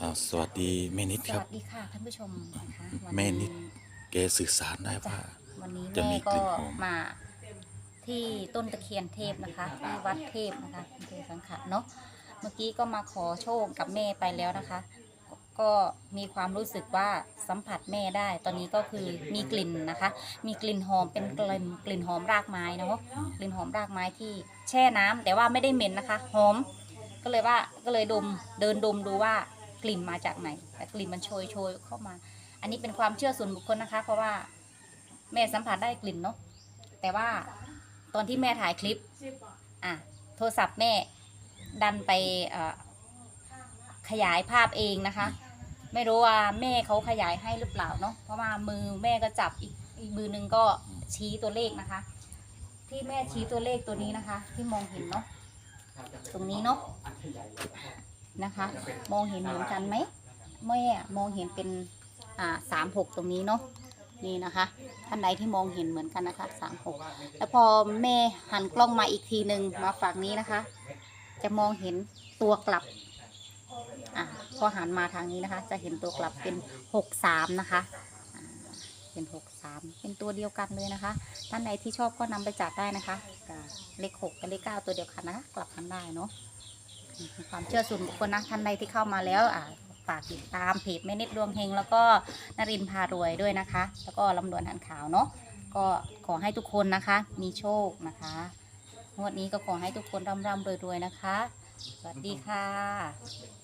อ่าสวัสดีแม่นิดสครับ วัสดีค่ะท่านผู้ชมนะคะวันแม่นินี้ดแกสื่อสารได้จ้ะว่า วันนี้จะมีแม่กลิ่ก็นหอม มาที่ต้นตะเคียนเทพนะคะที่วัดเทพนะคะอำเภอสังขะเนาะเมื่อกี้ก็มาขอโชคกับแม่ไปแล้วนะคะ ก็มีความรู้สึกว่าสัมผัสแม่ได้ ตอนนี้ก็คือมีกลิ่นนะคะ มีกลิ่นหอมเป็นกลิ่นกลิ่นหอมรากไม้เนาะกลิ่นหอมรากไม้ที่แช่น้ำแต่ว่าไม่ได้เหม็นนะคะ หอม ก็เลยว่าก็เลยดมเดินดมดูว่า กลิ่นมาจากไหน แต่กลิ่นมันโชยโชยเข้ามา อันนี้เป็นความเชื่อส่วนบุคคลนะคะ เพราะว่าแม่สัมผัสได้กลิ่นเนาะแต่ว่าตอนที่แม่ถ่ายคลิปอะโทรศัพท์แม่ดันไปขยายภาพเองนะคะ ไม่รู้ว่าแม่เขาขยายให้หรือเปล่าเนาะเพราะว่ามือแม่ก็จับอีกอีกมือนึงก็ชี้ตัวเลขนะคะ ที่แม่ชี้ตัวเลขตัวนี้นะคะ ที่มองเห็นเนาะตรงนี้เนาะ นะคะ มองเห็นเหมือนกันไหมแม่มองเห็นเป็นอ่าสามหกตรงนี้เนาะนี่นะคะ ท่านใดที่มองเห็นเหมือนกันนะคะสามหกแล้วพอแม่หันกล้องมาอีกทีหนึ่งมาฝั่งนี้นะคะ จะมองเห็นตัวกลับอะพอหันมาทางนี้นะคะ จะเห็นตัวกลับเป็นหกสามนะคะเป็นหกสามเป็นตัวเดียวกันเลยนะคะ ท่านใดที่ชอบก็นำไปจัดได้นะคะเลขหกกับเลขเก้าตัวเดียวกันนะคะกลับกันได้เนาะ ความเชื่อส่วนบุคคลนะท่านใดที่เข้ามาแล้วอ่าฝากติดตามเพจแม่นิดดวงเฮงแล้วก็นรินพารวยด้วยนะคะ แล้วก็ลำดวนหันขาวเนาะก็ขอให้ทุกคนนะคะ มีโชคนะคะงวดนี้ก็ขอให้ทุกคนร่ำร่ำรวยๆนะคะ สวัสดีค่ะ